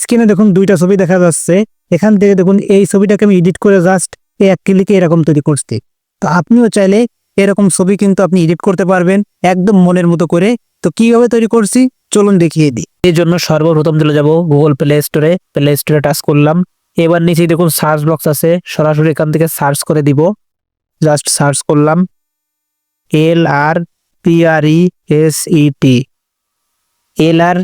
স্ক্রিনে দেখুন দুইটা ছবি দেখা যাচ্ছে। এখান থেকে দেখুন এই ছবিটাকে আমি এডিট করে জাস্ট এক ক্লিকে এরকম তৈরি করছি। তো আপনিও চাইলে এরকম ছবি কিন্তু আপনি এডিট করতে পারবেন একদম মনের মতো করে। তো কীভাবে তৈরি করছি? চলুন দেখিয়ে দিই। এই জন্য সর্বপ্রথম চলে যাব গুগল প্লে স্টোরে প্লে স্টোরে টাচ করলাম। এবার নিচে দেখুন সার্চ বক্স আছে। সরাসরি এখান থেকে সার্চ করে দিব। জাস্ট সার্চ করলাম। L R P R E S E T L R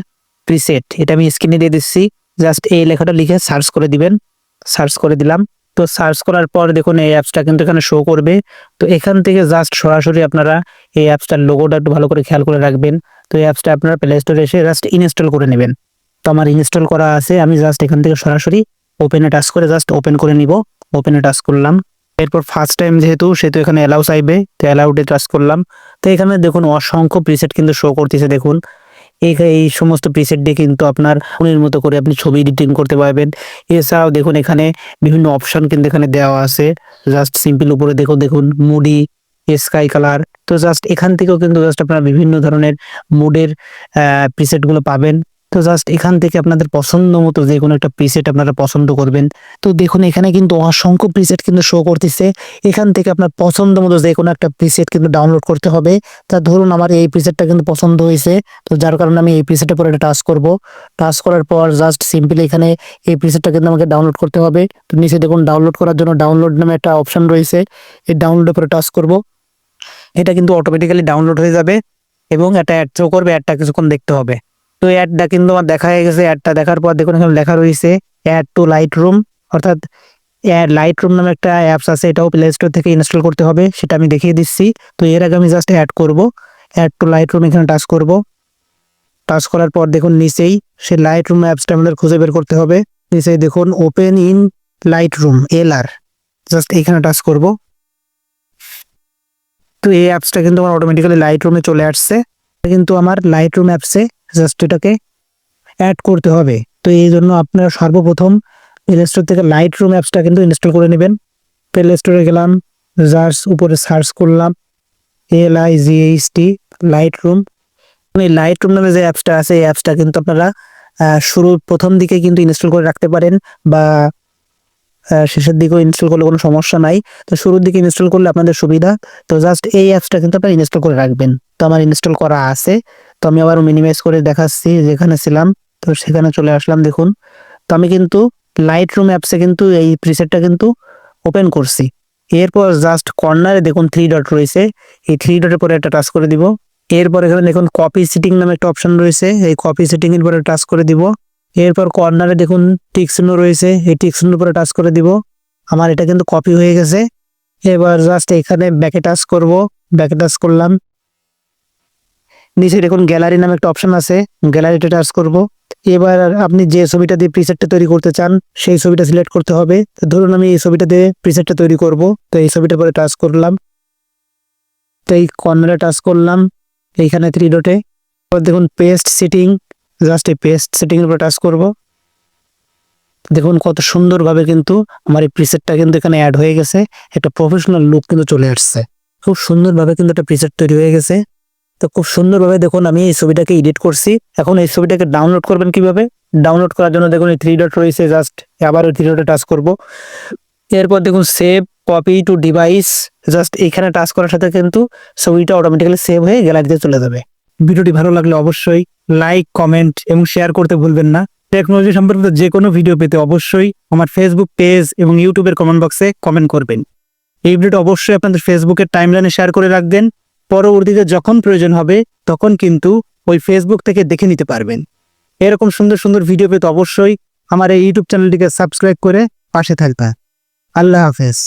preset এটা আমি স্ক্রিনে দিয়ে দিচ্ছি। জাস্ট এই লেখাটা লিখে সার্চ করে দিবেন। সার্চ করে দিলাম। তো সার্চ করার পর দেখুন এই অ্যাপসটা কিন্তু এখানে শো করবে। তো এখান থেকে জাস্ট সরাসরি আপনারা এই অ্যাপসটার লোগোটা একটু ভালো করে খেয়াল করে রাখবেন। তো এই অ্যাপসটা আপনারা প্লে স্টোরে এসে জাস্ট ইনস্টল করে নেবেন। তো আমার ইনস্টল করা আছে। আমি জাস্ট এখান থেকে সরাসরি ওপেনে টাচ করে জাস্ট ওপেন করে নিব। ওপেনে টাচ করলাম। এরপর ফার্স্ট টাইম যেহেতু, সেহেতু এখানে অ্যালাউ চাইবে। তো অ্যালাউডে টাচ করলাম। তো এখানে দেখুন অসংখ্য প্রিসেট কিন্তু শো করতেছে। দেখুন এই এই সমস্ত প্রিসেট দিয়ে কিন্তু আপনার ফোনের মতো করে আপনি ছবি এডিটিং করতে পারবেন। এছাড়াও দেখুন এখানে বিভিন্ন অপশন কিন্তু এখানে দেওয়া আছে। জাস্ট সিম্পল উপরে দেখুন দেখুন মুডি স্কাই কালার তো জাস্ট এখান থেকেও কিন্তু জাস্ট আপনারা বিভিন্ন ধরনের মুডের প্রিসেটগুলো পাবেন। তো জাস্ট এখান থেকে আপনাদের পছন্দ মতো যে কোনো একটা প্রিসেট আপনারা পছন্দ করবেন। তো দেখুন, এখানে কিন্তু অসংখ্য প্রিসেট কিন্তু শো করতেছে। এখান থেকে আপনার পছন্দ মতো যে কোনো একটা প্রিসেট কিন্তু ডাউনলোড করতে হবে। তা ধরুন, আমার এই প্রিসেটটা কিন্তু পছন্দ হয়েছে। তো যার কারণে আমি এই প্রিসেটের পরে টাচ করব। টাচ করার পর জাস্ট সিম্পলি এখানে এই প্রিসেটটা কিন্তু আমাকে ডাউনলোড করতে হবে। তো নিচে দেখুন ডাউনলোড করার জন্য ডাউনলোড নামে একটা অপশন রয়েছে। এই ডাউনলোডের পরে টাচ করব। এটা কিন্তু অটোমেটিক্যালি ডাউনলোড হয়ে যাবে এবং একটা অ্যাড শো করবে অ্যাডটা কিছুক্ষণ দেখতে হবে। তো অ্যাডটা কিন্তু আমার দেখা হয়ে গেছে। অ্যাডটা দেখার পর দেখুন এখানে লেখা রয়েছে অ্যাড টু লাইট রুম অর্থাৎ অ্যাড লাইট রুম নামে একটা অ্যাপস আছে, এটাও প্লে স্টোর থেকে ইনস্টল করতে হবে, সেটা আমি দেখিয়ে দিচ্ছি। তো এর আগে আমি জাস্ট অ্যাড করব। অ্যাড টু লাইট রুম এখানে টাচ করব। টাচ করার পর দেখুন নিচেই সে লাইট রুম অ্যাপসটা আমাদের খুঁজে বের করতে হবে। নিচেই দেখুন open in Lightroom L R just এখানে টাচ করব। তো এই অ্যাপসটা কিন্তু আমার অটোমেটিক্যালি লাইট রুমে চলে আসছে। কিন্তু আমার লাইট রুম অ্যাপসে জাস্ট এটাকে অ্যাড করতে হবে। তো এই জন্য আপনারা সর্বপ্রথম প্লে স্টোর থেকে লাইট রুম অ্যাপসটা কিন্তু ইনস্টল করে নেবেন। প্লে স্টোরে গেলাম জাস্ট উপরে সার্চ করলাম L I G H T Lightroom এই লাইট রুম নামে যে অ্যাপসটা আছে, এই অ্যাপসটা কিন্তু আপনারা শুরুর প্রথম দিকে কিন্তু ইনস্টল করে রাখতে পারেন বা শেষের দিকেও ইনস্টল করলে কোনো সমস্যা নাই। তো শুরুর দিকে ইনস্টল করলে আপনাদের সুবিধা। তো জাস্ট এই অ্যাপসটা কিন্তু আপনারা ইনস্টল করে রাখবেন। তো আমার ইনস্টল করা আছে। তো আমি আবার মিনিমাইজ করে দেখাচ্ছি যেখানে ছিলাম। তো সেখানে চলে আসলাম, দেখুন। তো আমি কিন্তু লাইট রুম অ্যাপসে কিন্তু এই প্রিসেটটা কিন্তু ওপেন করছি। এরপর জাস্ট কর্নারে দেখুন থ্রি ডট রয়েছে। এই থ্রি ডটের পরে একটা টাচ করে দিব। এরপর এখানে দেখুন কপি সিটিং নামে একটা অপশন রয়েছে। এই কপি সিটিং এর পরে টাচ করে দিব। এরপর কর্নারে দেখুন টিক রয়েছে। এই টিক চিহ্নের উপরে টাচ করে দিব। আমার এটা কিন্তু কপি হয়ে গেছে। এবার জাস্ট এখানে ব্যাকে টাচ করব। ব্যাকে টাচ করলাম। নিচে দেখুন গ্যালারি নামে একটা অপশন আছে গ্যালারিতে টাচ করব। এবার আপনি যে ছবিটা দিয়ে প্রিসেটটা তৈরি করতে চান, সেই ছবিটা সিলেক্ট করতে হবে। ধরুন আমি এই ছবিটা দিয়ে প্রিসেটটা তৈরি করব। তো এই ছবিটা পরে টাচ করলাম। তো এই কর্নারে টাচ করলাম, এইখানে থ্রি ডটে দেখুন পেস্ট সিটিং জাস্ট এই পেস্ট সেটিং এর উপর টাচ করব। দেখুন কত সুন্দরভাবে কিন্তু আমার এই প্রিসেটটা কিন্তু এখানে অ্যাড হয়ে গেছে। একটা প্রফেশনাল লুক কিন্তু চলে আসছে। খুব সুন্দরভাবে কিন্তু একটা প্রিসেট তৈরি হয়ে গেছে। তো খুব সুন্দরভাবে দেখুন আমি এই ছবিটাকে এডিট করছি। এখন এই ছবিটাকে ডাউনলোড করবেন কীভাবে? ডাউনলোড করার জন্য দেখুন এই থ্রি ডট রয়েছে জাস্ট আবার ওই থ্রি ডটে টাচ করব। এরপর দেখুন save copy to device just এখানে টাচ করার সাথে কিন্তু ছবিটা অটোমেটিক্যালি সেভ হয়ে গ্যালারিতে চলে যাবে। ভিডিওটি ভালো লাগলে অবশ্যই লাইক কমেন্ট এবং শেয়ার করতে ভুলবেন না। টেকনোলজি সম্পর্কিত যে কোনো ভিডিও পেতে অবশ্যই আমার ফেসবুক পেজ এবং ইউটিউবের কমেন্ট বক্সে কমেন্ট করবেন। এই ভিডিওটা অবশ্যই আপনাদের ফেসবুকের টাইমলাইনে শেয়ার করে রাখবেন। পরবর্তীতে যখন প্রয়োজন হবে, তখন কিন্তু ওই ফেসবুক থেকে দেখে নিতে পারবেন। এরকম সুন্দর সুন্দর ভিডিও পেতে অবশ্যই আমার এই ইউটিউব চ্যানেলটিকে সাবস্ক্রাইব করে পাশে থাকবে। আল্লাহ হাফেজ।